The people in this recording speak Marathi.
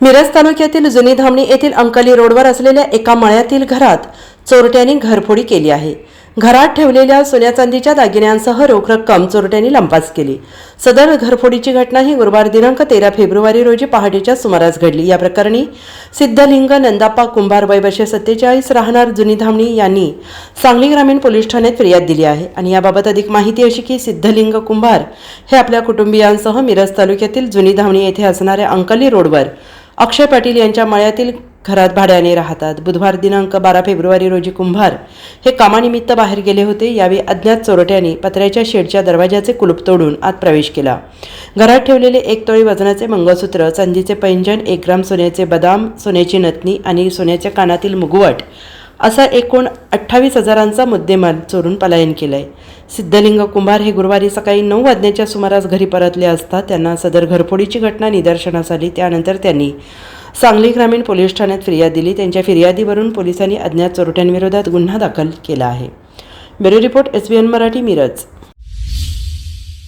मिरज तालुक्यातील जुनी धामणी येथील अंकली रोडवर असलेल्या एका मळ्यातील घरात चोरट्यांनी घरफोडी केली आहे. घरात ठेवलेल्या सोन्या चांदीच्या दागिन्यांसह रोख रक्कम चोरट्यांनी लंपास केली. सदर घरफोडीची घटना ही गुरुवार दिनांक तेरा फेब्रुवारी रोजी पहाटेच्या सुमारास घडली. या प्रकरणी सिद्धलिंग नंदाप्पा कुंभार वय सत्तेचाळीस राहणार जुनी धामणी यांनी सांगली ग्रामीण पोलीस ठाण्यात फिर्याद दिली आहे. आणि याबाबत अधिक माहिती अशी की सिद्धलिंग कुंभार हे आपल्या कुटुंबियांसह मिरज तालुक्यातील जुनी धामणी येथे असणाऱ्या अंकली रोडवर अक्षय पाटील यांच्या मळ्यातील घरात भाड्याने राहतात. बुधवार दिनांक बारा फेब्रुवारी रोजी कुंभार हे कामानिमित्त बाहेर गेले होते. यावेळी अज्ञात चोरट्यांनी पत्र्याच्या शेडच्या दरवाजाचे कुलूप तोडून आत प्रवेश केला. घरात ठेवलेले एक तोळी वजनाचे मंगळसूत्र चांदीचे पैंजण एक ग्राम सोन्याचे बदाम सोन्याची नथनी आणि सोन्याच्या कानातील मुगवट असा एकूण अठ्ठावीस हजारांचा मुद्देमाल चोरून पलायन केलंय. सिद्धलिंग कुंभार हे गुरुवारी सकाळी नऊ वाजण्याच्या सुमारास घरी परतले असता त्यांना सदर घरफोडीची घटना निदर्शनास आली. त्यानंतर त्यांनी सांगली ग्रामीण पोलीस ठाण्यात फिर्याद दिली. त्यांच्या फिर्यादीवरून पोलिसांनी अज्ञात चोरट्यांविरोधात गुन्हा दाखल केला आहे. Bureau report S B N Marathi Miraj.